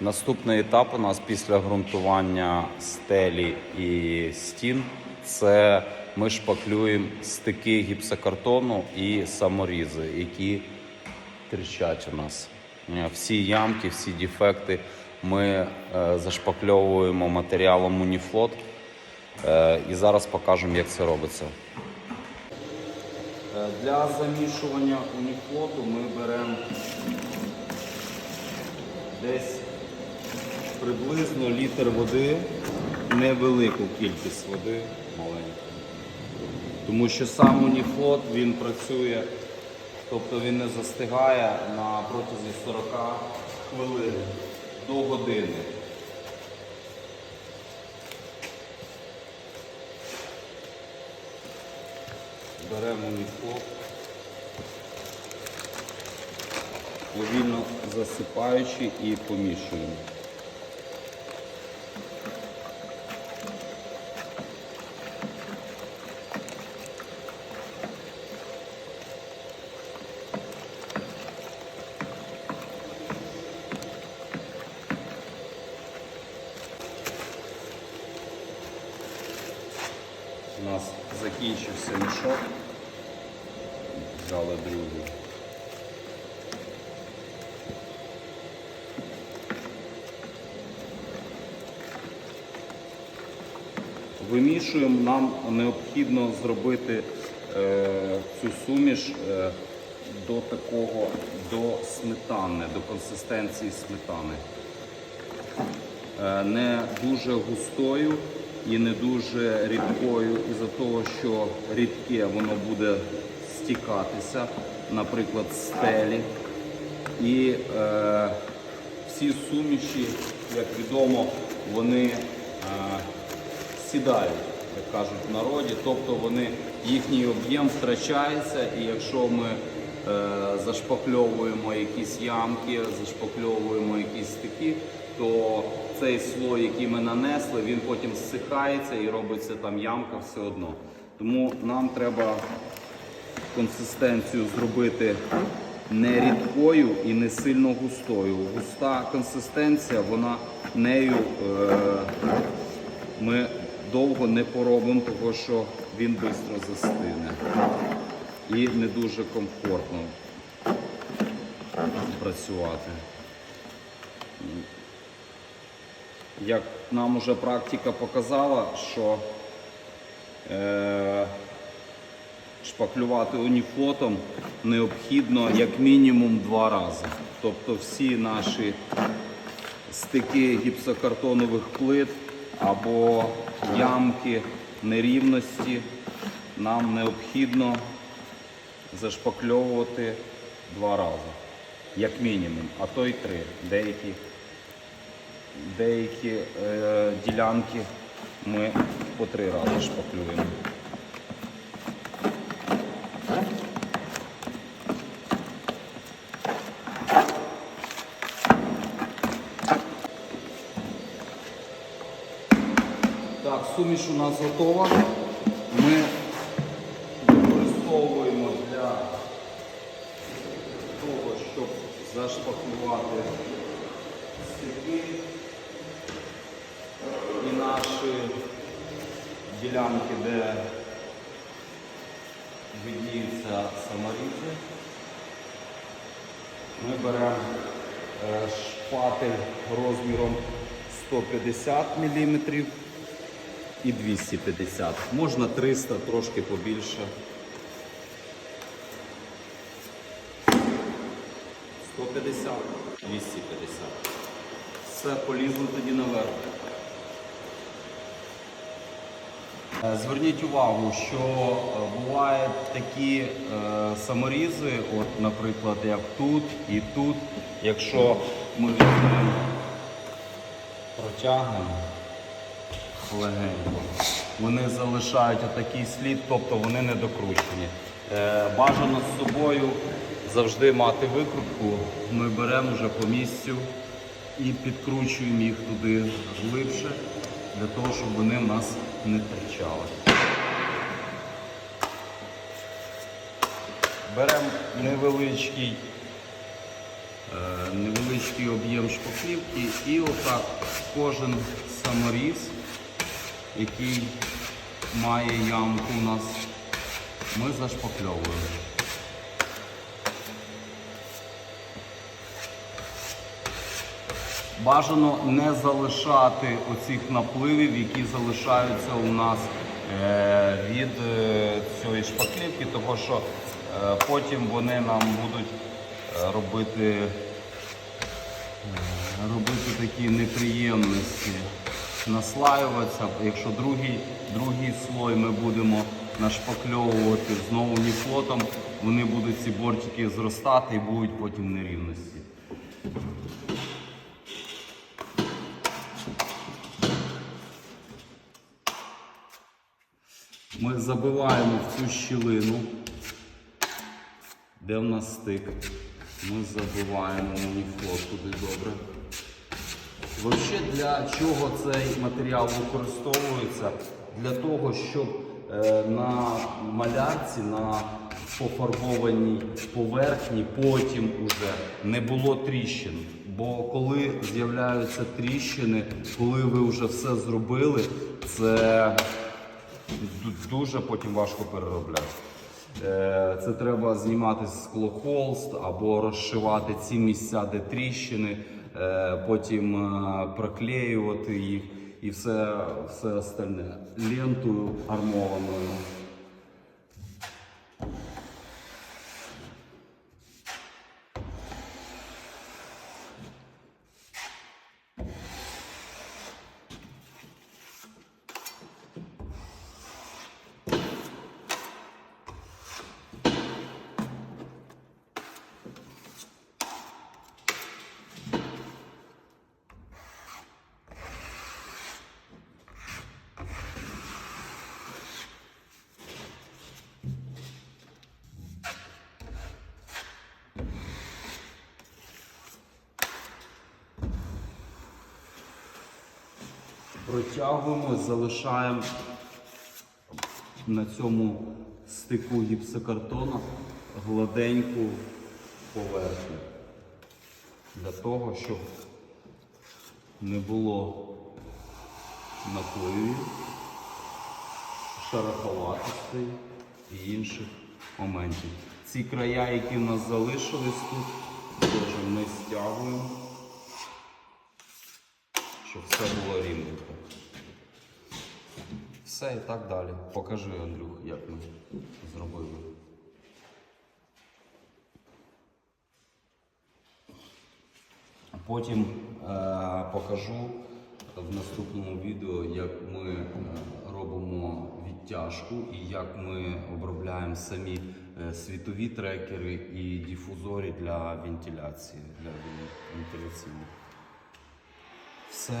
Наступний етап у нас після ґрунтування стелі і стін це ми шпаклюємо стики гіпсокартону і саморізи, які тріщать у нас. Е, Всі ямки, всі дефекти ми е, зашпакльовуємо матеріалом Уніфлот. Е, і зараз покажемо, як це робиться. Для замішування уніфлоту ми беремо десь приблизно літр води, невелику кількість води, маленьку. Тому що сам уніфлот він працює, тобто він не застигає на протязі 40 хвилин до години. Беремо уніфлот. повільно засипаючи і помішуємо. У нас закінчився мішок, взяли другий. Вимішуємо, нам необхідно зробити е, цю суміш е, до такого, до сметани, до консистенції сметани. Е, не дуже густою і не дуже рідкою, із-за того, що рідке воно буде стікатися, наприклад, стелі. І е, всі суміші, як відомо, вони е, сідають, як кажуть в народі, тобто вони, їхній об'єм втрачається, і якщо ми е, зашпакльовуємо якісь ямки, зашпакльовуємо якісь стики, то цей слой, який ми нанесли, він потім зсихається і робиться там ямка все одно. Тому нам треба консистенцію зробити не рідкою і не сильно густою. Густа консистенція, вона нею е, ми довго не поробимо, тому що він швидко застине. І не дуже комфортно працювати. Як нам уже практика показала, що е, шпаклювати уніфлотом необхідно як мінімум два рази. Тобто всі наші стики гіпсокартонових плит або ямки нерівності нам необхідно зашпакльовувати два рази, як мінімум, а то й три. Деякі, деякі е, ділянки ми по три рази шпаклюємо. Так, суміш у нас готова. Ми використовуємо для того, щоб зашпаклювати стики і наші ділянки, де видніються саморізи. Ми беремо е, шпатель розміром 150 мм і 250. Можна 300, трошки побільше. 150, 250. Все, полізли тоді наверх. Е, Зверніть увагу, що е, бувають такі е, саморізи, от, наприклад, як тут і тут. Якщо ми візьмемо, протягнемо легенько, вони залишають отакий слід, тобто вони не докручені. Е, бажано з собою завжди мати викрутку. Ми беремо вже по місцю і підкручуємо їх туди глибше, для того, щоб вони в нас не торчали. Беремо невеличкий е, невеличкий об'єм шпаклівки і отак кожен саморіз, який має ямку у нас, ми зашпакльовуємо. Бажано не залишати оцих напливів, які залишаються у нас е, від е, цієї шпаклівки, тому що е, потім вони нам будуть робити, робити такі неприємності, наслаюватися. Якщо другий, другий слой ми будемо нашпакльовувати знову ніфлотом, вони будуть ці бортики зростати і будуть потім нерівності. Ми забиваємо в цю щілину, де в нас стик. Ми забиваємо уніфлот туди добре. Взагалі для чого цей матеріал використовується? Для того, щоб е, на малярці, на пофарбованій поверхні потім уже не було тріщин. Бо коли з'являються тріщини, коли ви вже все зробили, це дуже потім важко переробляти. Е, Це треба знімати склохолст або розшивати ці місця, де тріщини, е, потім е, проклеювати їх і все, все остальне лентою армованою. Протягуємо, залишаємо на цьому стику гіпсокартону гладеньку поверхню. Для того, щоб не було напливів, шероховатостей і інших моментів. Ці края, які в нас залишились тут, теж ми стягуємо щоб все було рівненько. Все і так далі. Покажи, Андрюх, як ми зробили. Потім е, покажу в наступному відео, як ми е, робимо відтяжку і як ми обробляємо самі е, світові трекери і дифузори для вентиляції, для вентиляційних. Все.